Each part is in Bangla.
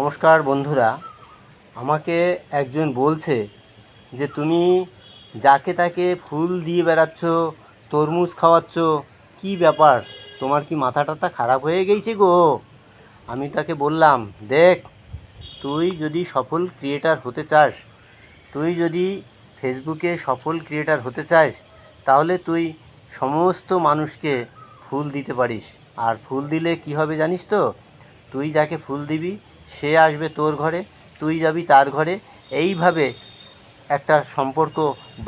নমস্কার বন্ধুরা, আমাকে একজন বলছে যে তুমি যাকে তাকে ফুল দিয়ে বেড়াচ্ছ, তরমুজ খাওয়াচ্ছ, কি ব্যাপার? তোমার কি মাথা টাথা খারাপ হয়ে গেছে গো? আমি তাকে বললাম, দেখ, তুই যদি সফল ক্রিয়েটার হতে চাস, তুই যদি ফেসবুকে সফল ক্রিয়েটার হতে চাস, তাহলে তুই সমস্ত মানুষকে ফুল দিতে পারিস। আর ফুল দিলে কি হবে জানিস তো? তুই যাকে ফুল দিবি সে আসবে তোর ঘরে, তুই যাবি তার ঘরে। এইভাবে একটা সম্পর্ক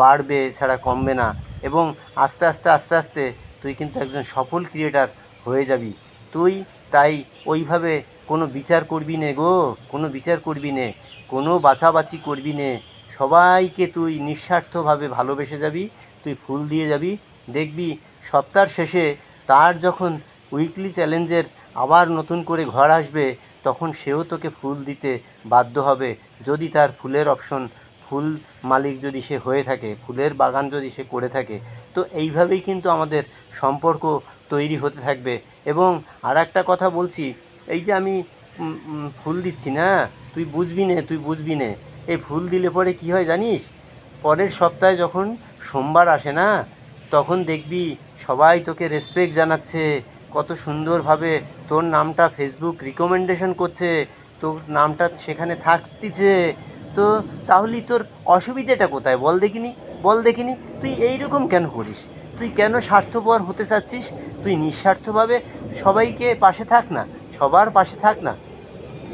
বাড়বে, ছাড়া কমবে না। এবং আস্তে আস্তে আস্তে আস্তে তুই কিন্তু একজন সফল ক্রিয়েটার হয়ে যাবি। তুই তাই ওইভাবে কোনো বিচার করবি নে গো, কোনো বিচার করবি নে, কোনো বাছাবাছি করবি নে। সবাইকে তুই নিঃস্বার্থভাবে ভালোবেসে যাবি, তুই ফুল দিয়ে যাবি। দেখবি সপ্তাহের শেষে তার যখন উইকলি চ্যালেঞ্জের আবার নতুন করে ঘর আসবে তখন সেও তোকে ফুল দিতে বাধ্য হবে। যদি তার ফুলের অপশন ফুল মালিক যদি সে হয়ে থাকে, ফুলের বাগান যদি সে করে থাকে, তো এইভাবেই কিন্তু আমাদের সম্পর্ক তৈরি হতে থাকবে। এবং আর একটা কথা বলছি, এই যে আমি ফুল দিচ্ছি না, তুই বুঝবি নে, তুই বুঝবি নে। এই ফুল দিলে পরে কি হয় জানিস? পরের সপ্তাহে যখন সোমবার আসে না, তখন দেখবি সবাই তোকে রেসপেক্ট জানাচ্ছে। কত সুন্দরভাবে তোর নামটা ফেসবুক রিকমেন্ডেশন করছে, তোর নামটা সেখানে থাকতিছে। তো তাহলেই তোর অসুবিধাটা কোথায়? বল দেখিনি বল দেখিনি। তুই এইরকম কেন করিস? তুই কেন স্বার্থপর হতে চাচ্ছিস? তুই নিঃস্বার্থভাবে সবাইকে পাশে থাক না, সবার পাশে থাক না।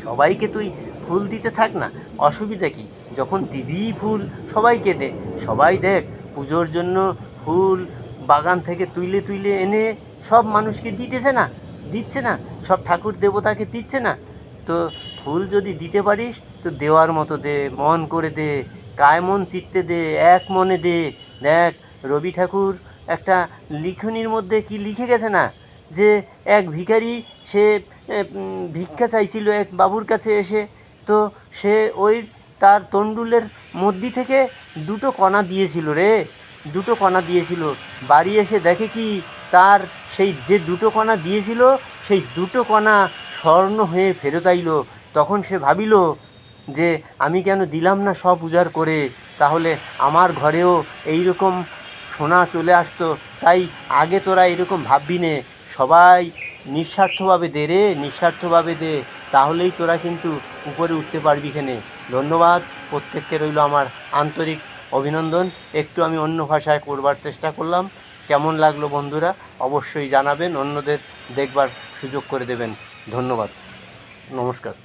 সবাইকে তুই ফুল দিতে থাক না। অসুবিধা কি? যখন দিবি ফুল, সবাইকে দে। সবাই দেখ, পুজোর জন্য ফুল বাগান থেকে তুইলে তুইলে এনে সব মানুষকে দিতেছে না, দিচ্ছে না। সব ঠাকুর দেবতাকে দিচ্ছে না। তো ফুল যদি দিতে পারিস, তো দেওয়ার মতো দে, মন করে দে কায় মন চিত্তে দে, এক মনে দে। দেখ, রবি ঠাকুর একটা লিখনির মধ্যে কি লিখে গেছে না? যে এক ভিখারি, সে ভিক্ষা চাইছিল এক বাবুর কাছে এসে। তো সে ওই তার তন্ডুলের মধ্যি থেকে দুটো কণা দিয়েছিল রে। দুটো কণা দিয়েছিল। বাড়ি এসে দেখে কি তার সেই যে দুটো কণা দিয়েছিল, সেই দুটো কণা স্বর্ণ হয়ে ফেরত আইলো। তখন সে ভাবিল যে, আমি কেন দিলাম না সব উজাড় করে? তাহলে আমার ঘরেও এই রকম সোনা চলে আসতো। তাই আগে তোরা এরকম ভাববি নে। সবাই নিঃস্বার্থভাবে দে রে, নিঃস্বার্থভাবে দে। তাহলেই তোরা কিন্তু উপরে উঠতে পারবি এখানে। ধন্যবাদ। প্রত্যেককে রইল আমার আন্তরিক অভিনন্দন। একটু আমি অন্য ভাষায় করবার চেষ্টা করলাম। কেমন লাগল বন্ধুরা? অবশ্যই জানাবেন অন্যদের দেখবার সুযোগ করে দেবেন। ধন্যবাদ। নমস্কার।